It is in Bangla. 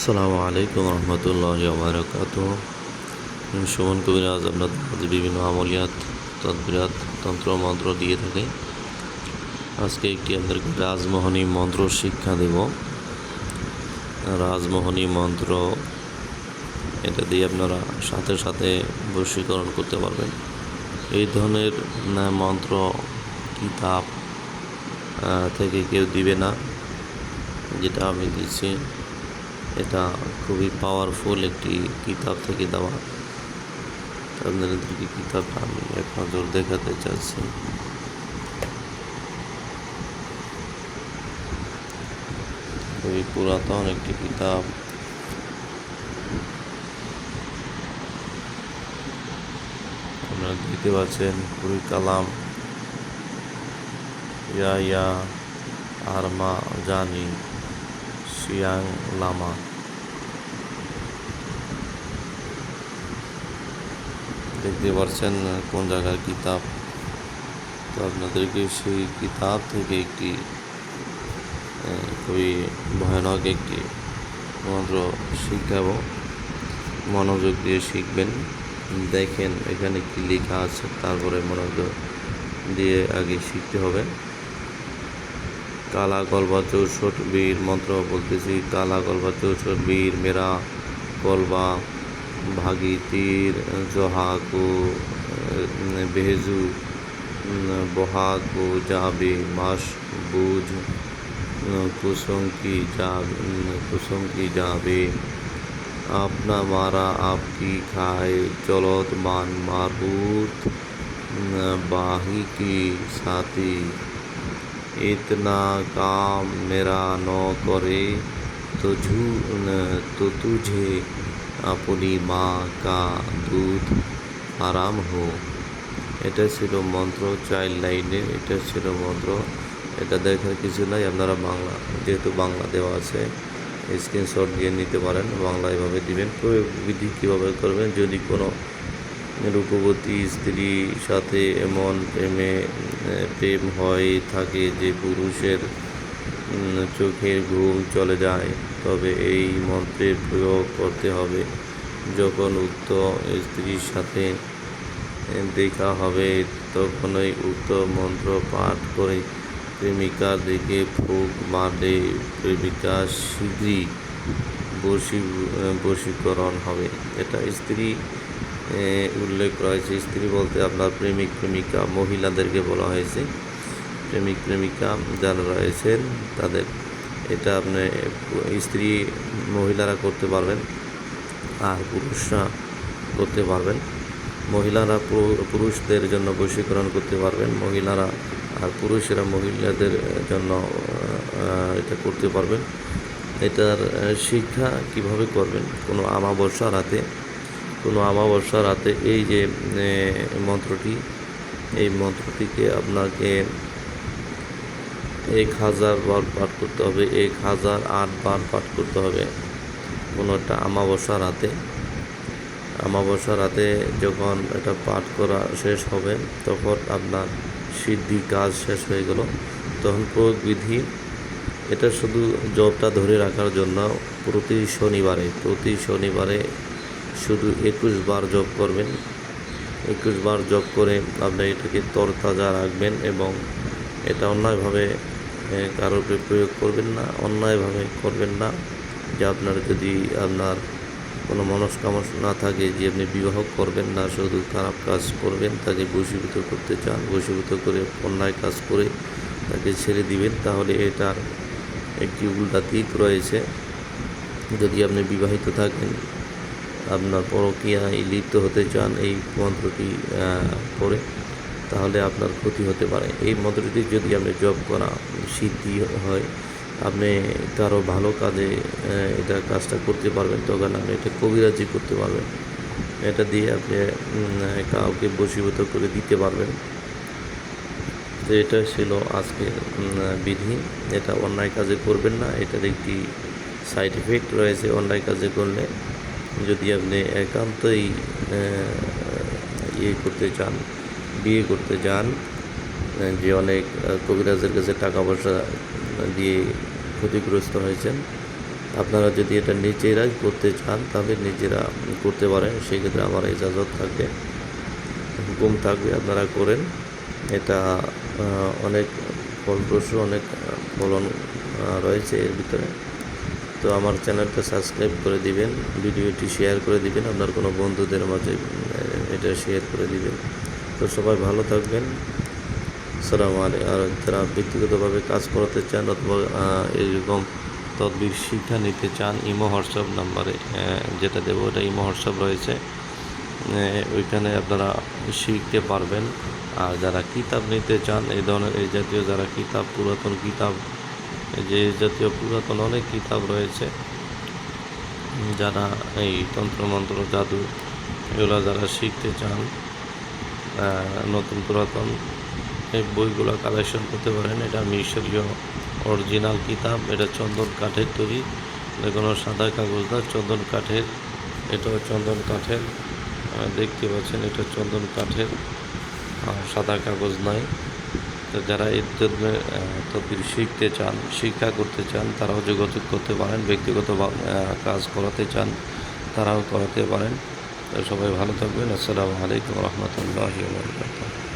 আসসালামু আলাইকুম রহমতুল্লাহ বারকাত সুমন কবির আজ আপনাদের মাঝে বিভিন্ন আমলিয়াত, তদবিরাত, তন্ত্র মন্ত্র দিয়ে থাকে। আজকে একটি আপনাদেরকে রাজমোহনী মন্ত্র শিক্ষা দেব। রাজমোহনী মন্ত্র, এটা দিয়ে আপনারা সাথে সাথে বশীকরণ করতে পারবেন। এই ধরনের মন্ত্র, কিতাব থেকে কেউ দিবে না, যেটা আমি দিচ্ছি। এটা খুবই পাওয়ারফুল একটি কিতাব থেকে দেওয়া। আপনাদেরকে কিতাবটা আমি এক নজর দেখাতে চাচ্ছি। খুবই পুরাতন একটি কিতাব। আপনারা দেখতে পাচ্ছেন খুবই কালাম। ইয়া ইয়া আরমা জানি। সিয়াং লামা দেখতে পাচ্ছেন কোন জায়গার কিতাব? তো আপনাদেরকে সেই কিতাব থেকে একটি খুবই ভয়ানক একটি মন্ত্র শিখাবো। মনোযোগ দিয়ে শিখবেন। দেখেন এখানে কি লেখা আছে, তারপরে মনোযোগ দিয়ে আগে শিখতে হবে। काला गलबा चौसठ वीर मंत्र बोलते काला गलबा चौसठ वीर मेरा गलबा भागी तीर जोहा को भेजू बहा को जाबे मास बूझ, कुसुम की जा कुसुम की जाबे। अपना मारा आपकी खाए, चलोत मान मारूत बाही की साथी। इतना काम मेरा न करे तो झू तो तुझे अपनी माँ का দুধ আরাম হো এটা ছিল মন্ত্র চাইল্ড লাইনের এটা ছিল মন্ত্র এটা দেখার কিছু নাই আপনারা বাংলা যেহেতু বাংলা দেওয়া আছে স্ক্রিনশট দিয়ে নিতে পারেন বাংলা এভাবে দিবেন প্রয়োগ বিধি কীভাবে করবেন যদি কোনো রূপবতী স্ত্রীর সাথে এমন প্রেমে, প্রেম হয় থাকে যে পুরুষের চোখের ঘুম চলে যায়। তবে এই মন্ত্রের প্রয়োগ করতে হবে। যখন উক্ত স্ত্রীর সাথে দেখা হবে, তখনই উক্ত মন্ত্র পাঠ করে প্রেমিকা দিকে ফুক মারলে প্রেমিকা শীঘ্রই বশী, বশীকরণ হবে। এটা স্ত্রী উল্লেখ করা হয়েছে স্ত্রী বলতে আপনার প্রেমিক, প্রেমিকা, মহিলাদেরকে বলা হয়েছে। প্রেমিক, প্রেমিকা যারা রয়েছেন, তাদের এটা আপনি স্ত্রী মহিলারা করতে পারবেন, আর পুরুষরা করতে পারবেন। মহিলারা পুরুষদের জন্য বশীকরণ করতে পারবেন, মহিলারা আর পুরুষেরা মহিলাদের জন্য এটা করতে পারবেন। এটার শিক্ষা কীভাবে করবেন? কোনো আমাবস্যা রাতে কোনো আমাবস্যা রাতে এই যে মন্ত্রটি, এই মন্ত্রটিকে আপনাকে এক হাজার বার পাঠ করতে হবে, এক হাজার আট বার পাঠ করতে হবে। কোনো একটা আমাবস্যা রাতে আমাবস্যা রাতে যখন এটা পাঠ করা শেষ হবে, তখন আপনার সিদ্ধি কাজ শেষ হয়ে গেল। তখন প্রয়োগ বিধি এটা শুধু জবটা ধরে রাখার জন্য প্রতি শনিবারে প্রতি শনিবারে শুধু একুশ বার জব করবেন। একুশ বার জব করে আপনি এটাকে তরতাজা রাখবেন এবং এটা অন্যায়ভাবে কারোর উপরে প্রয়োগ করবেন না, অন্যায়ভাবে করবেন না। যে আপনার যদি আপনার কোনো মনস্কামনা থাকে যে আপনি বিবাহ করবেন না, শুধু খারাপ কাজ করবেন, তাকে বশীভূত করতে চান, বশীভূত করে অন্যায় কাজ করে তাকে ছেড়ে দিবেন, তাহলে এটার একটি উল্টা দিক রয়েছে। যদি আপনি বিবাহিত থাকেন আপনার পরকীয়ায় লিপ্ত হতে চান এই মন্ত্রটি পড়ে, তাহলে আপনার ক্ষতি হতে পারে। এই মন্ত্রটি যদি আপনি জব করা সিদ্ধি হয়, আপনি কারও ভালো কাজে এটা কাজটা করতে পারবেন, তখন আপনি এটা কবিরাজি করতে পারবেন। এটা দিয়ে আপনি কাউকে বশীভূত করে দিতে পারবেন। তো এটা ছিল আজকের বিধি। এটা অন্যায় কাজে করবেন না। এটার একটি সাইড এফেক্ট রয়েছে অন্যায় কাজে করলে। যদি আপনি একান্তই ইয়ে করতে চান, বিয়ে করতে চান যে অনেক কবিরাজের কাছে টাকা পয়সা দিয়ে ক্ষতিগ্রস্ত হয়েছেন, আপনারা যদি এটা নিজেরাই করতে চান, তাহলে নিজেরা করতে পারেন। সেক্ষেত্রে আমার ইজাজত থাকবে, হুকুম থাকবে আপনারা করেন। এটা অনেক ফলপ্রসূ, অনেক ফলন রয়েছে এর ভিতরে। তো আমার চ্যানেলটা সাবস্ক্রাইব করে দিবেন, ভিডিওটি শেয়ার করে দিবেন, আপনার কোনো বন্ধুদের মাঝে এটা শেয়ার করে দিবেন। তো সবাই ভালো থাকবেন। সালাম আলাইকুম আর যারা ব্যক্তিগতভাবে কাজ করাতে চান অথবা এইরকম তদবির শিক্ষা নিতে চান, ইমো, হোয়াটসঅ্যাপ নাম্বারে যেটা দেবো, ওটা ইমো, হোয়াটসঅ্যাপ রয়েছে। ওইখানে আপনারা শিখতে পারবেন। আর যারা কিতাব নিতে চান, এই ধরনের, এই জাতীয় যারা কিতাব, পুরাতন কিতাব যে জাতীয় পুরাতন অনেক কিতাব রয়েছে। যারা এই তন্ত্রমন্ত্র, জাদু এগুলো যারা শিখতে চান নতুন পুরাতন এই বইগুলো কালেকশন করতে পারেন। এটা মিশরীয় অরিজিনাল কিতাব, এটা চন্দন কাঠের তৈরি। কোনো সাদা কাগজ না, চন্দন কাঠের, এটাও চন্দন কাঠের। দেখতে পাচ্ছেন, এটা চন্দন কাঠের। সাদা কাগজ নয় তো যারা এর জন্য তদবির শিখতে চান, শিক্ষা করতে চান, তারাও যোগাযোগ করতে পারেন, ব্যক্তিগত কাজ করাতে চান, তারাও করাতে পারেন। সবাই ভালো থাকবেন। আসসালামু আলাইকুম রহমতুল্লাহ